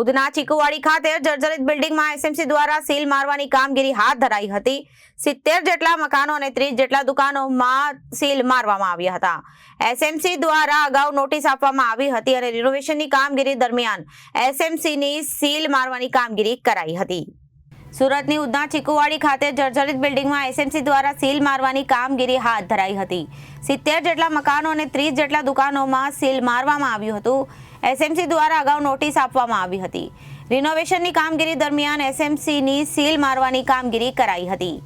ઉધના ચીકુવાડી ખાતે જર્જરિત બિલ્ડિંગમાં એસએમસી દ્વારા સીલ મારવાની કામગીરી હાથ ધરાઈ હતી. સિત્તેર જેટલા મકાનો અને ત્રીસ જેટલા દુકાનોમાં સીલ મારવામાં આવ્યા હતા. એસએમસી દ્વારા અગાઉ નોટિસ આપવામાં આવી હતી અને રિનોવેશનની કામગીરી દરમિયાન એસએમસીની સીલ મારવાની કામગીરી કરાઈ હતી. સુરતની ઉધના ચીકુવાડી ખાતે જર્જરિત બિલ્ડિંગમાં એસએમસી દ્વારા સીલ મારવાની કામગીરી હાથ ધરાઈ હતી. સિત્તેર જેટલા મકાનો અને ત્રીસ જેટલા દુકાનોમાં સીલ મારવામાં આવ્યું હતું. એસએમસી દ્વારા અગાઉ નોટિસ આપવામાં આવી હતી. રિનોવેશનની કામગીરી દરમિયાન એસએમસીની સીલ મારવાની કામગીરી કરાઈ હતી.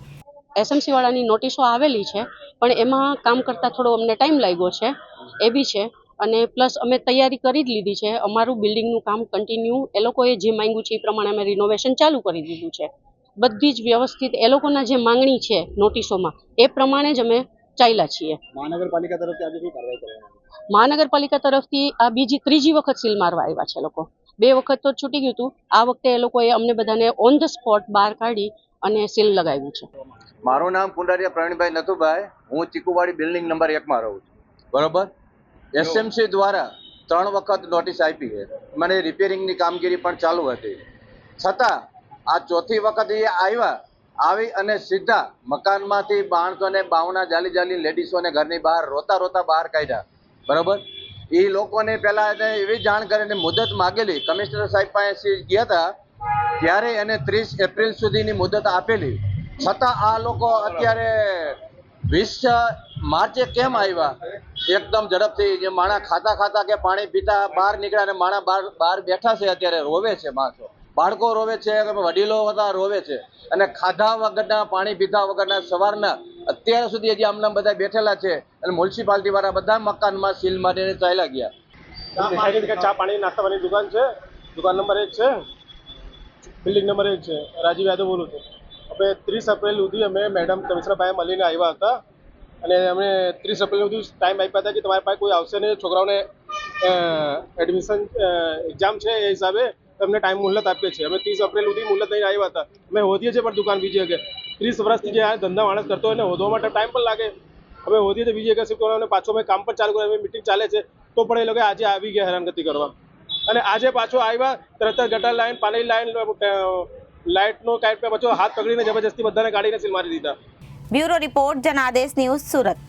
એસએમસી વાળાની નોટિસો આવેલી છે પણ એમાં કામ કરતા થોડો અમને ટાઈમ લાગ્યો છે એ બી છે. અને પ્લસ અમે તૈયારી કરી જ લીધી છે અમારું બિલ્ડિંગનું કામ કન્ટિન્યુ એ લોકોએ જે માંગ્યું છે એ પ્રમાણે અમે રિનોવેશન ચાલુ કરી દીધું છે. બધી જ વ્યવસ્થિત એ લોકોના જે માંગણી છે નોટિસોમાં એ પ્રમાણે જ અમે ચાલ્યા છીએ. મહાનગરપાલિકા તરફથી આજે શું કાર્યવાહી કરવામાં મહાનગરપાલિકા તરફથી આ બીજી ત્રીજી વખત સીલ મારવા આવ્યા છે લોકો. બે વખત તો છૂટી ગયું હતું. આ વખતે એ લોકોએ અમને બધાને ઓન ધ સ્પોટ બહાર કાઢી અને સીલ લગાવ્યું છે. મારું નામ કુંડારિયા પ્રવીણભાઈ નથુભાઈ. હું ચીકુવાડી બિલ્ડિંગ નંબર એકમાં રહું છું. બરોબર? એસએમસી દ્વારા ત્રણ વખત નોટિસ આપી છે. મને રિપેરિંગની કામગીરી પણ ચાલુ હતી. છતાં આ ચોથી વખત એ આવ્યા આવી અને સીધા મકાનમાંથી માણસોને બાવના જાલી જાલી લેડીસોને ઘરની બહાર રોતા રોતા બહાર કાઢ્યા. બરોબર? એ લોકોને પહેલાં એને એવી જાણ કરીને મુદત માગેલી. કમિશનર સાહેબ પાસે ગયા હતા. ત્યારે એને ત્રીસ એપ્રિલ સુધીની મુદત આપેલી. છતાં આ લોકો અત્યારે વીસ માર્ચે કેમ આવ્યા? એકદમ ઝડપથી જે માણા ખાતા ખાતા કે પાણી પીતા બહાર નીકળ્યા અને માણા બહાર બહાર બેઠા છે અત્યારે રોવે છે માણસો. બાળકો રોવે છે, વડીલો હતા, રોવે છે. અને ખાધા વગરના, પાણી પીધા વગરના, સવારના અત્યાર સુધી હજી આમના બધા બેઠેલા છે અને મ્યુનિસિપાલિટી વાળા બધા મકાનમાં સીલ મારીને ચાલ્યા ગયા. ચા પાણી નાસ્તા દુકાન છે? દુકાન નંબર એક છે? બિલ્ડિંગ નંબર એક છે. રાજીવ યાદવ બોલું છું. હવે ત્રીસ એપ્રિલ સુધી અમે મેડમ કમિશનરભાઈ મળીને આવ્યા હતા. અને અમે ત્રીસ એપ્રિલ સુધી ટાઈમ આપ્યા હતા કે તમારી પાસે કોઈ આવશે નહીં. છોકરાઓને એડમિશન એક્ઝામ છે એ હિસાબે તમને ટાઈમ મુહલત આપીએ છીએ. અમે ત્રીસ એપ્રિલ સુધી મુહલત નહીં આવ્યા હતા. અમે હોધીએ છીએ પણ દુકાન બીજી કે ત્રીસ વર્ષથી જે આ ધંધા માણસ કરતો હોય ને હોદવા માટે ટાઈમ પણ લાગે. હવે વધીએ તો બીજી એક શિફ્ટ કરવાનું પાછો મેં કામ પણ ચાલુ કર્યું. મિટિંગ ચાલે છે. તો પણ એ લોકો આજે આવી ગયા હેરાનગતિ કરવા. અને આજે પાછો આવ્યા, તરત જ ગટર લાઈન, પાણી લાઈન લાઇટનો કાંઈક પાછો હાથ પકડીને જબરજસ્તી બધાને કાઢીને સીલ મારી દીધા. Bureau report, Janadesh news Surat.